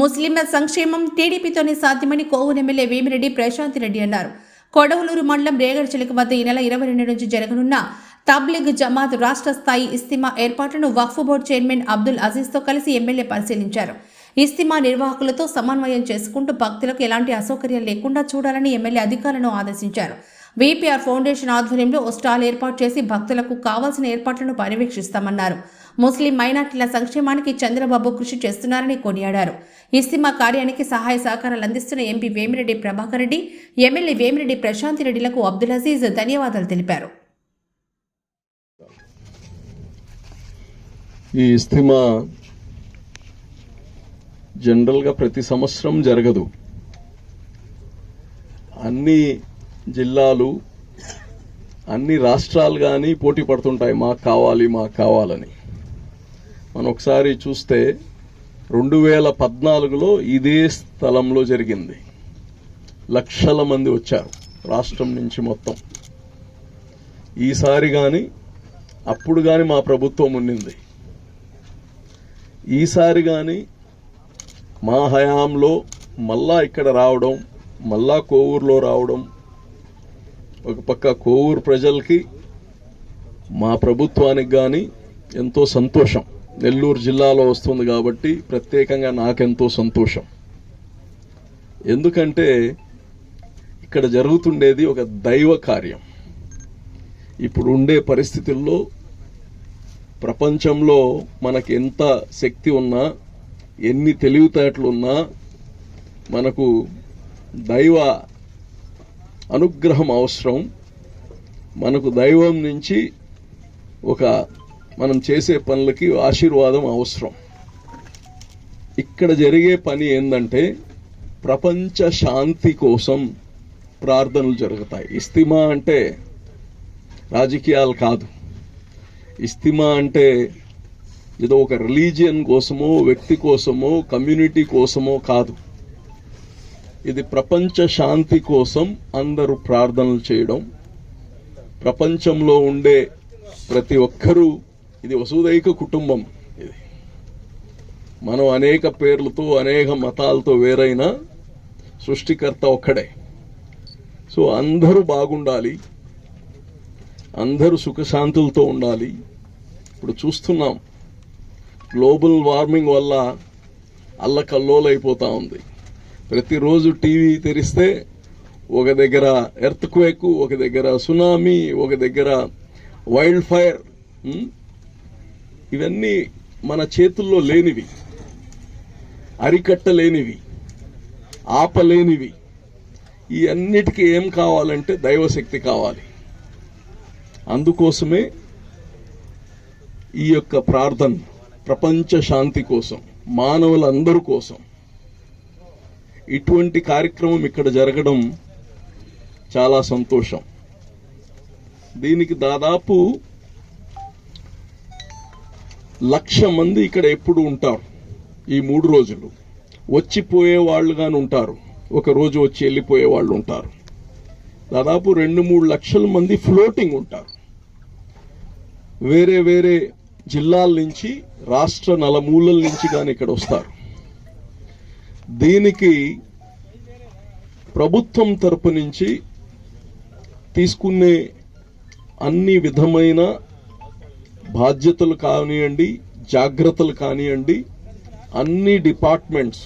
ముస్లింల సంక్షేమం టీడీపీతోనే సాధ్యమని కోవూరు ఎమ్మెల్యే వేమిరెడ్డి ప్రశాంత్ రెడ్డి అన్నారు. కొడవలూరు మండలం రేగడచిలక వద్ద ఈ నెల ఇరవై రెండు నుంచి జరగనున్న తబ్లిగ్ జమాత్ రాష్ట్ర స్థాయి ఇస్తిమా ఏర్పాట్లను వక్ఫ్ బోర్డు చైర్మన్ అబ్దుల్ అజీజ్తో కలిసి ఎమ్మెల్యే పరిశీలించారు. ఇస్తిమా నిర్వాహకులతో సమన్వయం చేసుకుంటూ భక్తులకు ఎలాంటి అసౌకర్యం లేకుండా చూడాలని ఎమ్మెల్యే అధికారులను ఆదేశించారు. వీపీఆర్ ఫౌండేషన్ ఆధ్వర్యంలో ఓ స్టాల్ ఏర్పాటు చేసి భక్తులకు కావాల్సిన ఏర్పాట్లను పర్యవేక్షిస్తామన్నారు. ముస్లిం మైనార్టీల సంక్షేమానికి చంద్రబాబు కృషి చేస్తున్నారని కొనియాడారు. ఇస్తిమా కార్యానికి సహాయ సహకారాలు అందిస్తున్న ఎంపీ వేమిరెడ్డి ప్రభాకర్ రెడ్డి ఎమ్మెల్యే వేమిరెడ్డి ప్రశాంత్ రెడ్డిలకు అబ్దుల్ అజీజ్ ధన్యవాదాలు తెలిపారు. ఈ ఇస్తిమా జనరల్గా ప్రతి సంవత్సరం జరగదు. అన్ని జిల్లాలు అన్ని రాష్ట్రాలు కానీ పోటీ పడుతుంటాయి మాకు కావాలి మాకు కావాలని. మనం ఒకసారి చూస్తే రెండు వేల పద్నాలుగులో ఇదే స్థలంలో జరిగింది. లక్షల మంది వచ్చారు రాష్ట్రం నుంచి మొత్తం. ఈసారి కానీ అప్పుడు కానీ మా ప్రభుత్వం ఉండింది ఈసారి కానీ మా హయాంలో మళ్ళా ఇక్కడ రావడం మళ్ళా కోవూరులో రావడం ఒక పక్క కోవూరు ప్రజలకి మా ప్రభుత్వానికి కానీ ఎంతో సంతోషం. నెల్లూరు జిల్లాలో వస్తుంది కాబట్టి ప్రత్యేకంగా నాకెంతో సంతోషం. ఎందుకంటే ఇక్కడ జరుగుతుండేది ఒక దైవ కార్యం. ఇప్పుడు ఉండే పరిస్థితుల్లో ప్రపంచంలో మనకి ఎంత శక్తి ఉన్నా ఎన్ని తెలివితేటలున్నా మనకు దైవ అనుగ్రహం అవసరం. మనకు దైవం నుంచి ఒక మనం చేసే పనులకి ఆశీర్వాదం అవసరం. ఇక్కడ జరిగే పని ఏంటంటే ప్రపంచ శాంతి కోసం ప్రార్థనలు జరుగుతాయి. ఇస్తిమా అంటే రాజకీయాలు కాదు. ఇస్తిమా అంటే ఏదో ఒక రిలీజియన్ కోసమో వ్యక్తి కోసమో కమ్యూనిటీ కోసమో కాదు. ఇది ప్రపంచ శాంతి కోసం అందరూ ప్రార్థనలు చేయడం. ప్రపంచంలో ఉండే ప్రతి ఒక్కరూ ఇది వసుదైక కుటుంబం ఇది. మనం అనేక పేర్లతో అనేక మతాలతో వేరైన సృష్టికర్త ఒక్కడే. సో అందరూ బాగుండాలి. అందరూ సుఖశాంతులతో ఉండాలి. ఇప్పుడు చూస్తున్నాం గ్లోబల్ వార్మింగ్ వల్ల అల్లకల్లోలైపోతా ఉంది. ప్రతిరోజు టీవీ తెరిస్తే ఒక దగ్గర ఎర్త్ క్వేక్ ఒక దగ్గర సునామీ ఒక దగ్గర వైల్డ్ ఫైర్ ఇవన్నీ మన చేతుల్లో లేనివి. అరికట్టలేనివి. ఆపలేనివి. ఈ అన్నిటికీ ఏం కావాలంటే దైవశక్తి కావాలి. అందుకోసమే ఈ యొక్క ప్రార్థన ప్రపంచ శాంతి కోసం మానవులందరి కోసం. ఇటువంటి కార్యక్రమం ఇక్కడ జరగడం చాలా సంతోషం. దీనికి దాదాపు లక్ష మంది ఇక్కడ ఎప్పుడు ఉంటారు? ఈ మూడు రోజులు. వచ్చిపోయే వాళ్ళు కానీ ఉంటారు. ఒక రోజు వచ్చి వెళ్ళిపోయే వాళ్ళు ఉంటారు. దాదాపు రెండు మూడు లక్షల మంది ఫ్లోటింగ్ ఉంటారు. వేరే వేరే జిల్లాల నుంచి రాష్ట్ర నలుమూలల నుంచి కానీ ఇక్కడ వస్తారు. దీనికి ప్రభుత్వం తరపు నుంచి తీసుకునే అన్ని విధమైన బాధ్యతలు కానివ్వండి జాగ్రత్తలు కానివ్వండి అన్ని డిపార్ట్మెంట్స్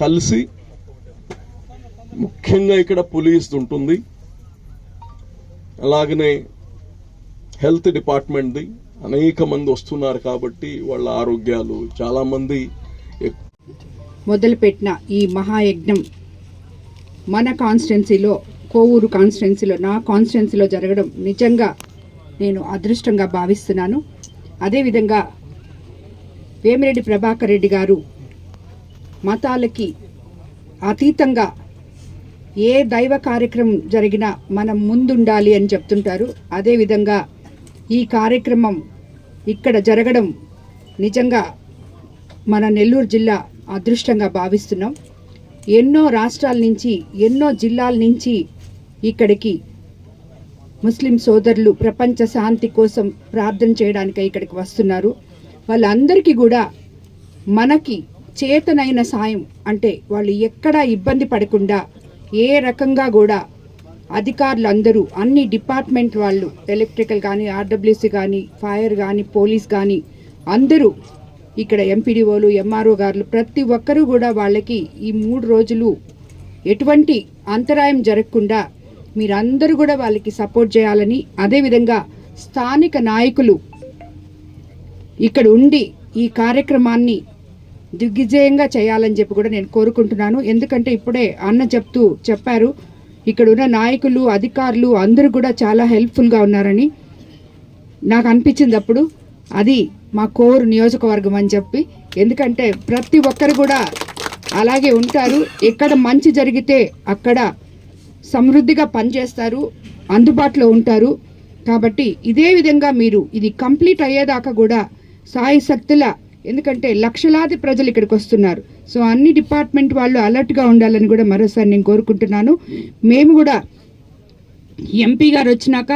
కలిసి ముఖ్యంగా ఇక్కడ పోలీస్ ఉంటుంది. అలాగనే హెల్త్ డిపార్ట్మెంట్ది అనేక మంది వస్తున్నారు కాబట్టి వాళ్ళ ఆరోగ్యాలు చాలామంది మొదలుపెట్టిన ఈ మహాయజ్ఞం మన కాన్స్టిట్యున్సీలో కోవూరు కాన్స్టిట్యున్సీలో నా కాన్స్టిట్యున్సీలో జరగడం నిజంగా నేను అదృష్టంగా భావిస్తున్నాను. అదేవిధంగా వేమిరెడ్డి ప్రభాకర్ రెడ్డి గారు మతాలకి అతీతంగా ఏ దైవ కార్యక్రమం జరిగినా మనం ముందుండాలి అని చెప్తుంటారు. అదేవిధంగా ఈ కార్యక్రమం ఇక్కడ జరగడం నిజంగా మన నెల్లూరు జిల్లా అదృష్టంగా భావిస్తున్నాం. ఎన్నో రాష్ట్రాల నుంచి ఎన్నో జిల్లాల నుంచి ఇక్కడికి ముస్లిం సోదరులు ప్రపంచ శాంతి కోసం ప్రార్థన చేయడానికి ఇక్కడికి వస్తున్నారు. వాళ్ళందరికీ కూడా మనకి చేతనైన సాయం అంటే వాళ్ళు ఎక్కడా ఇబ్బంది పడకుండా ఏ రకంగా కూడా అధికారులు అందరూ అన్ని డిపార్ట్మెంట్ వాళ్ళు ఎలక్ట్రికల్ కానీ ఆర్డబ్ల్యూసీ కానీ ఫైర్ కానీ పోలీస్ కానీ అందరూ ఇక్కడ ఎంపీడీఓలు ఎంఆర్ఓ గారులు ప్రతి ఒక్కరూ కూడా వాళ్ళకి ఈ మూడు రోజులు ఎటువంటి అంతరాయం జరగకుండా మీరందరూ కూడా వాళ్ళకి సపోర్ట్ చేయాలని అదేవిధంగా స్థానిక నాయకులు ఇక్కడ ఉండి ఈ కార్యక్రమాన్ని దిగ్విజయంగా చేయాలని చెప్పి కూడా నేను కోరుకుంటున్నాను. ఎందుకంటే ఇప్పుడే అన్న చెప్తూ చెప్పారు ఇక్కడ ఉన్న నాయకులు అధికారులు అందరూ కూడా చాలా హెల్ప్ఫుల్గా ఉన్నారని నాకు అనిపించింది అప్పుడు. అది మా కోరు నియోజకవర్గం అని చెప్పి. ఎందుకంటే ప్రతి ఒక్కరు కూడా అలాగే ఉంటారు. ఎక్కడ మంచి జరిగితే అక్కడ సమృద్ధిగా పనిచేస్తారు అందుబాటులో ఉంటారు. కాబట్టి ఇదే విధంగా మీరు ఇది కంప్లీట్ అయ్యేదాకా కూడా సాయి శక్తుల ఎందుకంటే లక్షలాది ప్రజలు ఇక్కడికి వస్తున్నారు. సో అన్ని డిపార్ట్మెంట్ వాళ్ళు అలర్ట్గా ఉండాలని కూడా మరోసారి నేను కోరుకుంటున్నాను. మేము కూడా ఎంపీ గారు వచ్చినాక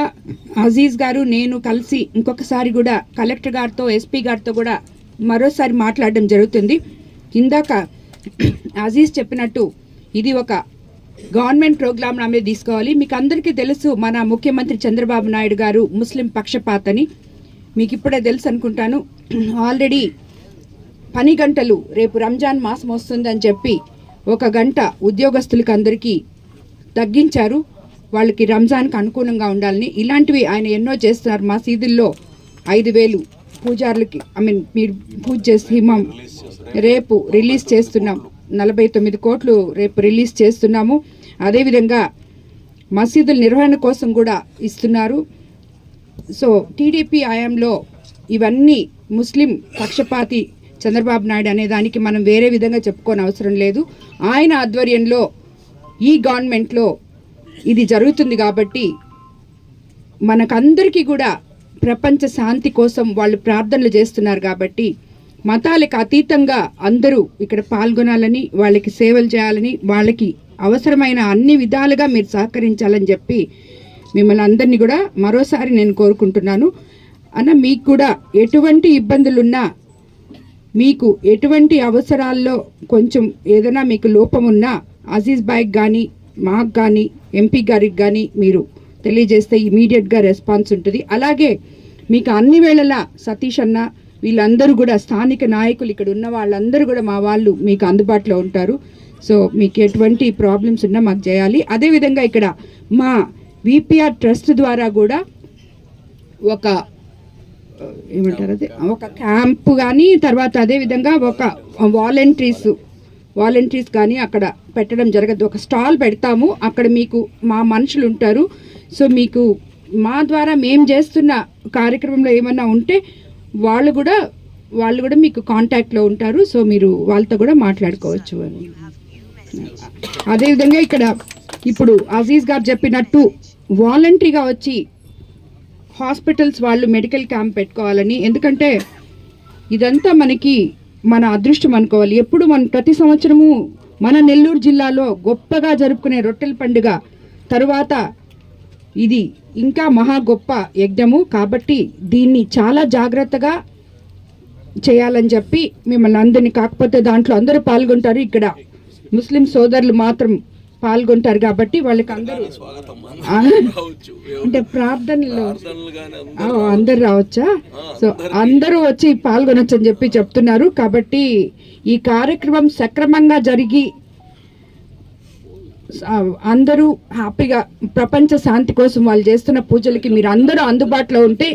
అజీజ్ గారు నేను కలిసి ఇంకొకసారి కూడా కలెక్టర్ గారితో ఎస్పీ గారితో కూడా మరోసారి మాట్లాడడం జరుగుతుంది. ఇందాక అజీజ్ చెప్పినట్టు ఇది ఒక గవర్నమెంట్ ప్రోగ్రామ్ మీద తీసుకోవాలి. మీకు అందరికీ తెలుసు మన ముఖ్యమంత్రి చంద్రబాబు నాయుడు గారు ముస్లిం పక్షపాతని. మీకు ఇప్పుడే తెలుసు అనుకుంటాను. ఆల్రెడీ పని గంటలు రేపు రంజాన్ మాసం వస్తుందని చెప్పి ఒక గంట ఉద్యోగస్తులకి అందరికీ తగ్గించారు. వాళ్ళకి రంజాన్కి అనుకూలంగా ఉండాలని. ఇలాంటివి ఆయన ఎన్నో చేస్తున్నారు మా సీదుల్లో ఐదు వేలు పూజారులకి ఐ మీన్ మీరు పూజ చేసి హిమం రేపు రిలీజ్ చేస్తున్నాం. నలభై తొమ్మిది కోట్లు రేపు రిలీజ్ చేస్తున్నాము. అదేవిధంగా మసీదుల నిర్వహణ కోసం కూడా ఇస్తున్నారు. సో టీడీపీ హయాంలో ఇవన్నీ ముస్లిం పక్షపాతి చంద్రబాబు నాయుడు అనే దానికి మనం వేరే విధంగా చెప్పుకోని అవసరం లేదు. ఆయన ఆధ్వర్యంలో ఈ గవర్నమెంట్లో ఇది జరుగుతుంది కాబట్టి మనకందరికీ కూడా ప్రపంచ శాంతి కోసం వాళ్ళు ప్రార్థనలు చేస్తున్నారు కాబట్టి మతాలకు అతీతంగా అందరూ ఇక్కడ పాల్గొనాలని వాళ్ళకి సేవలు చేయాలని వాళ్ళకి అవసరమైన అన్ని విధాలుగా మీరు సహకరించాలని చెప్పి మిమ్మల్ని అందరినీ కూడా మరోసారి నేను కోరుకుంటున్నాను. అన్న మీకు కూడా ఎటువంటి ఇబ్బందులున్నా మీకు ఎటువంటి అవసరాల్లో కొంచెం ఏదైనా మీకు లోపం ఉన్నా అజీజ్ బాయ్కి కానీ మాకు కానీ ఎంపీ గారికి కానీ మీరు తెలియజేస్తే ఇమీడియట్గా రెస్పాన్స్ ఉంటుంది. అలాగే మీకు అన్ని వేళలా సతీష్ అన్న వీళ్ళందరూ కూడా స్థానిక నాయకులు ఇక్కడ ఉన్న వాళ్ళందరూ కూడా మా వాళ్ళు మీకు అందుబాటులో ఉంటారు. సో మీకు ఎటువంటి ప్రాబ్లమ్స్ ఉన్నా మాకు చేయాలి. అదేవిధంగా ఇక్కడ మా విపిఆర్ ట్రస్ట్ ద్వారా కూడా ఒక ఏమంటారు అది? ఒక క్యాంప్ కానీ తర్వాత అదే విధంగా ఒక వాలంటీర్స్ వాలంటీర్స్ కానీ అక్కడ పెట్టడం జరగదు. ఒక స్టాల్ పెడతాము. అక్కడ మీకు మా మనుషులు ఉంటారు. సో మీకు మా ద్వారా మేము చేస్తున్న కార్యక్రమంలో ఏమన్నా ఉంటే వాళ్ళు కూడా వాళ్ళు కూడా మీకు కాంటాక్ట్లో ఉంటారు సో మీరు వాళ్ళతో కూడా మాట్లాడుకోవచ్చు అని. అదేవిధంగా ఇక్కడ ఇప్పుడు అజీజ్ గారు చెప్పినట్టు వాలంటరీగా వచ్చి హాస్పిటల్స్ వాళ్ళు మెడికల్ క్యాంప్ పెట్టుకోవాలని ఎందుకంటే ఇదంతా మనకి మన అదృష్టం అనుకోవాలి. ఎప్పుడు మనం ప్రతి సంవత్సరము మన నెల్లూరు జిల్లాలో గొప్పగా జరుపుకునే రొట్టెల పండుగ తరువాత ఇది ఇంకా మహా గొప్ప యజ్ఞము కాబట్టి దీన్ని చాలా జాగ్రత్తగా చేయాలని చెప్పి మిమ్మల్ని అందరినీ కాకపోతే దాంట్లో అందరూ పాల్గొంటారు. ఇక్కడ ముస్లిం సోదరులు మాత్రం పాల్గొంటారు కాబట్టి వాళ్ళకి అందరూ అంటే ప్రార్థనలో అందరు రావచ్చా? సో అందరూ వచ్చి పాల్గొనొచ్చు అని చెప్పి చెప్తున్నారు కాబట్టి ఈ కార్యక్రమం సక్రమంగా జరిగి అందరూ హ్యాపీగా ప్రపంచ శాంతి కోసం వాళ్ళు చేస్తున్న పూజలకి మీరు అందరూ అందుబాటులో ఉంటే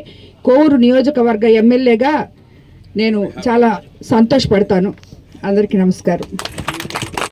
కోరు నియోజకవర్గ ఎమ్మెల్యేగా నేను చాలా సంతోషపడతాను. అందరికీ నమస్కారం.